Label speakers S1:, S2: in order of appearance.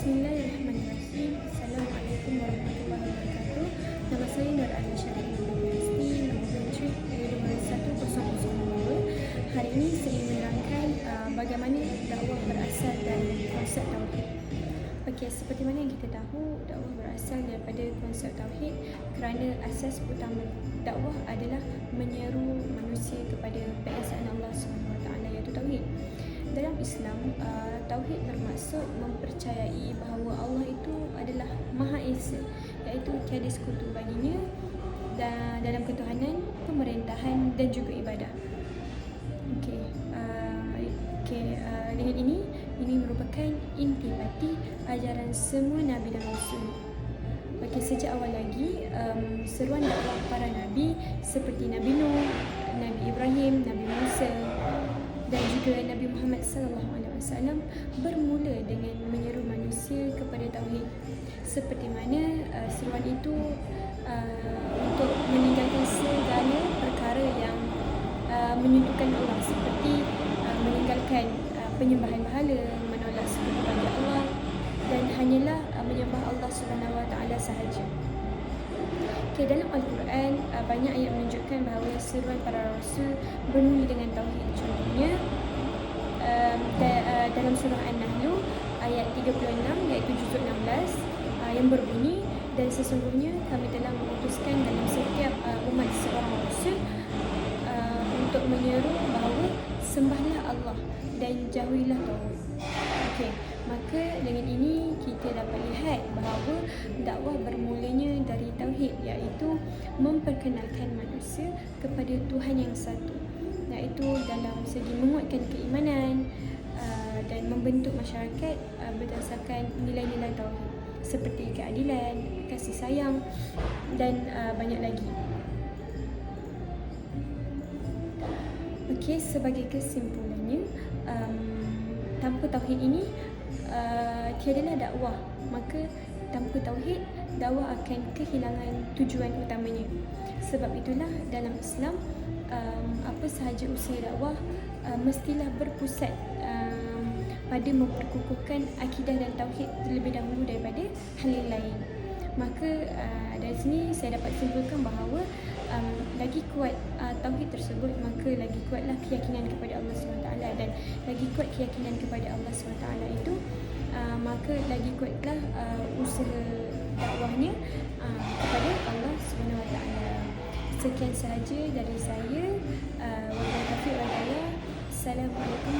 S1: Bismillahirrahmanirrahim. Assalamualaikum warahmatullahi wabarakatuh. Nama saya Nur Ali Syarif Universiti Nombor Matric A21002. Hari ini saya menerangkan uh, bagaimana dakwah berasal dari konsep tauhid. Okey, seperti mana kita tahu, dakwah berasal daripada konsep tauhid kerana asas utama dakwah adalah menyeru manusia kepada keesaan Allah SWT iaitu tauhid. Islam, uh, tauhid bermaksud mempercayai bahawa Allah itu adalah Maha Esa, iaitu tiada sekutu baginya dan dalam ketuhanan, pemerintahan dan juga ibadah. Okey, uh, okay, uh, dengan ini ini merupakan inti mati ajaran semua nabi dan rasul. Okey, sejak awal lagi um, seruan dakwah para nabi seperti Nabi Nuh, Nabi Ibrahim, Nabi Musa, Sallallahu alaihi wasallam bermula dengan menyeru manusia kepada tauhid. Seperti mana uh, seruan itu uh, untuk meninggalkan segala perkara yang uh, menyentuhkan Allah. Seperti uh, meninggalkan uh, penyembahan berhala menolak sekutu bagi Allah dan hanyalah uh, menyembah Allah Subhanahu wa taala sahaja. Okay, dalam Al-Quran banyak ayat menunjukkan bahawa seruan para rasul bermula dengan tauhid. Contohnya uh, dalam surah An-Nahl ayat 36 iaitu juzuk 16 uh, yang berbunyi dan sesungguhnya kami telah memutuskan dalam setiap uh, umat seorang rasul uh, untuk menyeru bahawa sembahlah Allah dan jauhilah tauhid. Okey, maka dengan ini kita dapat lihat bahawa dakwah bermulanya dari tauhid iaitu memperkenalkan manusia kepada Tuhan yang satu iaitu dalam segi menguatkan keimanan membentuk masyarakat uh, berdasarkan nilai-nilai tauhid seperti keadilan, kasih sayang dan uh, banyak lagi. Okey, sebagai kesimpulannya, um, tanpa tauhid ini uh, tiadalah dakwah. Maka tanpa tauhid, dakwah akan kehilangan tujuan utamanya. Sebab itulah dalam Islam um, apa sahaja usaha dakwah uh, mestilah berpusat pada memperkukuhkan akidah dan tauhid terlebih dahulu daripada hal yang lain. Maka uh, dari sini saya dapat simpulkan bahawa um, lagi kuat uh, tauhid tersebut maka lagi kuatlah keyakinan kepada Allah SWT dan lagi kuat keyakinan kepada Allah SWT itu uh, maka lagi kuatlah uh, usaha dakwahnya uh, kepada Allah SWT. Sekian sahaja dari saya. Uh, hidayah. Assalamualaikum wabarakatuh.